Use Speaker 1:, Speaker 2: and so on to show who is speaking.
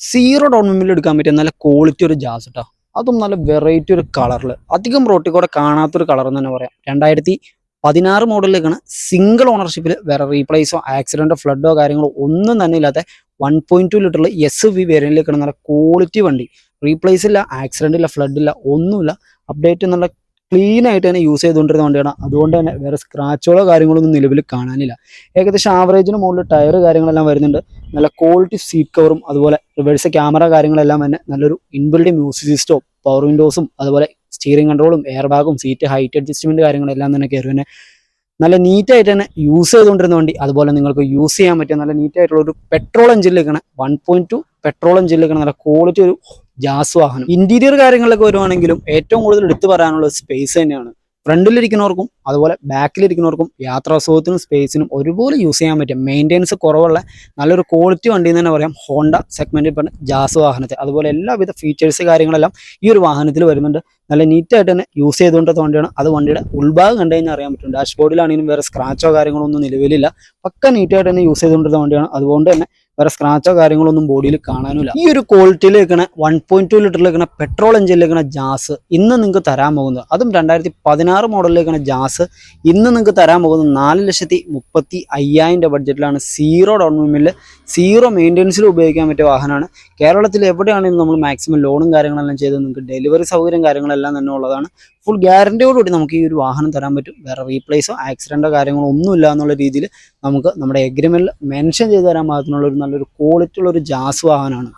Speaker 1: Zero down മെമ്മിൽ എടുക്കാൻ പറ്റിയ നല്ല ക്വാളിറ്റി ഒരു ജാസ് കേട്ടോ അതും നല്ല വെറൈറ്റി ഒരു കളറിൽ അധികം റോട്ടിൽ കൂടെ കാണാത്തൊരു കളർ എന്ന് തന്നെ പറയാം. രണ്ടായിരത്തി പതിനാറ് മോഡലിലേക്കാണ് സിംഗിൾ ഓണർഷിപ്പിൽ വേറെ റീപ്ലേസോ ആക്സിഡന്റോ ഫ്ലഡോ കാര്യങ്ങളോ ഒന്നും തന്നെ ഇല്ലാത്ത വൺ പോയിന്റ് ടു ലിറ്ററിൽ എസ് വി വേരിയന്റിലേക്കാണ് നല്ല ക്വാളിറ്റി വണ്ടി. റീപ്ലേസ് ഇല്ല ആക്സിഡന്റ് ഇല്ല ഫ്ലഡ് ഇല്ല ഒന്നുമില്ല. അപ്ഡേറ്റ് നല്ല ക്ലീൻ ആയിട്ട് തന്നെ യൂസ് ചെയ്തുകൊണ്ടിരുന്ന വണ്ടിയാണ്. അതുകൊണ്ട് തന്നെ വേറെ സ്ക്രാച്ചുകളോ കാര്യങ്ങളൊന്നും നിലവിൽ കാണാനില്ല. ഏകദേശം ആവറേജിന് മുകളിൽ ടയർ കാര്യങ്ങളെല്ലാം വരുന്നുണ്ട്. നല്ല ക്വാളിറ്റി സീറ്റ് കവറും അതുപോലെ റിവേഴ്സ് ക്യാമറ കാര്യങ്ങളെല്ലാം തന്നെ നല്ലൊരു ഇൻബിൽഡ് മ്യൂസിക് സിസ്റ്റവും പവർ വിൻഡോസും അതുപോലെ സ്റ്റിയറിംഗ് കൺട്രോളും എയർ ബാഗും സീറ്റ് ഹൈറ്റ് അഡ്ജസ്റ്റ്മെന്റ് കാര്യങ്ങളെല്ലാം തന്നെ കയറി തന്നെ നല്ല നീറ്റായിട്ട് തന്നെ യൂസ് ചെയ്തുകൊണ്ടിരുന്ന വണ്ടി. അതുപോലെ നിങ്ങൾക്ക് യൂസ് ചെയ്യാൻ പറ്റിയ നല്ല നീറ്റായിട്ടുള്ള ഒരു പെട്രോൾ എഞ്ചിനിലേക്കാണ് വൺ പോയിന്റ് ടു പെട്രോൾ എഞ്ചിനിലേക്കാണ് നല്ല ക്വാളിറ്റി ഒരു ജാസ് വാഹനം. ഇന്റീരിയർ കാര്യങ്ങളിലൊക്കെ വരുവാണെങ്കിലും ഏറ്റവും കൂടുതൽ എടുത്തു പറയാനുള്ള സ്പേസ് തന്നെയാണ്. ഫ്രണ്ടിലിരിക്കുന്നവർക്കും അതുപോലെ ബാക്കിലിരിക്കുന്നവർക്കും യാത്രാസുഖത്തിനും സ്പേസിനും ഒരുപോലെ യൂസ് ചെയ്യാൻ പറ്റും. മെയിന്റെനൻസ് കുറവുള്ള നല്ലൊരു ക്വാളിറ്റി വണ്ടി എന്ന് തന്നെ പറയാം. ഹോണ്ട സെഗ്മെന്റിൽ പറഞ്ഞ ജാസ് വാഹനത്തെ അതുപോലെ എല്ലാവിധ ഫീച്ചേഴ്സ് കാര്യങ്ങളെല്ലാം ഈ ഒരു വാഹനത്തിൽ വരുന്നുണ്ട്. നല്ല നീറ്റായിട്ട് തന്നെ യൂസ് ചെയ്തുകൊണ്ടത് വണ്ടിയാണ്. അത് വണ്ടിയുടെ ഉൾഭാഗം കണ്ടു കഴിഞ്ഞാൽ അറിയാൻ പറ്റും. ഡാഷ്ബോർഡിലാണെങ്കിലും വേറെ സ്ക്രാച്ചോ കാര്യങ്ങളോ ഒന്നും നിലവിലില്ല. പക്ക നീറ്റായിട്ട് തന്നെ യൂസ് ചെയ്തുകൊണ്ടിരുന്ന വണ്ടിയാണ്. അതുകൊണ്ട് തന്നെ വേറെ സ്ക്രാച്ചോ കാര്യങ്ങളൊന്നും ബോഡിയിൽ കാണാനില്ല ഈ ഒരു ക്വാളിറ്റിയിലേക്കാണ് വൺ പോയിന്റ് ടു ലിറ്ററിലേക്കാണ് പെട്രോൾ എഞ്ചിനിലേക്കുന്ന ജാസ് ഇന്ന് നിങ്ങൾക്ക് തരാൻ പോകുന്നത്. അതും രണ്ടായിരത്തി പതിനാറ് മോഡലിലേക്കാണ് ജാസ് ഇന്ന് നിങ്ങൾക്ക് തരാൻ പോകുന്നത് നാല് ലക്ഷത്തി മുപ്പത്തി അയ്യായിരം രൂപ ബഡ്ജറ്റിലാണ് സീറോ ഡൗൺ സീറോ മെയിന്റെനൻസിൽ ഉപയോഗിക്കാൻ പറ്റിയ വാഹനമാണ്. കേരളത്തിൽ എവിടെയാണെങ്കിലും നമ്മൾ മാക്സിമം ലോണും കാര്യങ്ങളെല്ലാം ചെയ്ത് നിങ്ങൾക്ക് ഡെലിവറി സൗകര്യം കാര്യങ്ങളെല്ലാം തന്നെ ഉള്ളതാണ്. ഫുൾ ഗ്യാരണ്ടിയോടുകൂടി നമുക്ക് ഈ ഒരു വാഹനം തരാൻ പറ്റും. വേറെ റീപ്ലേസോ ആക്സിഡന്റോ കാര്യങ്ങളോ ഒന്നുമില്ല എന്നുള്ള രീതിയിൽ നമുക്ക് നമ്മുടെ എഗ്രിമെന്റിൽ മെൻഷൻ ചെയ്ത് തരാൻ പാകത്തിനുള്ള ഒരു നല്ലൊരു ക്വാളിറ്റി ഉള്ള ഒരു ജാസ് വാഹനമാണ്.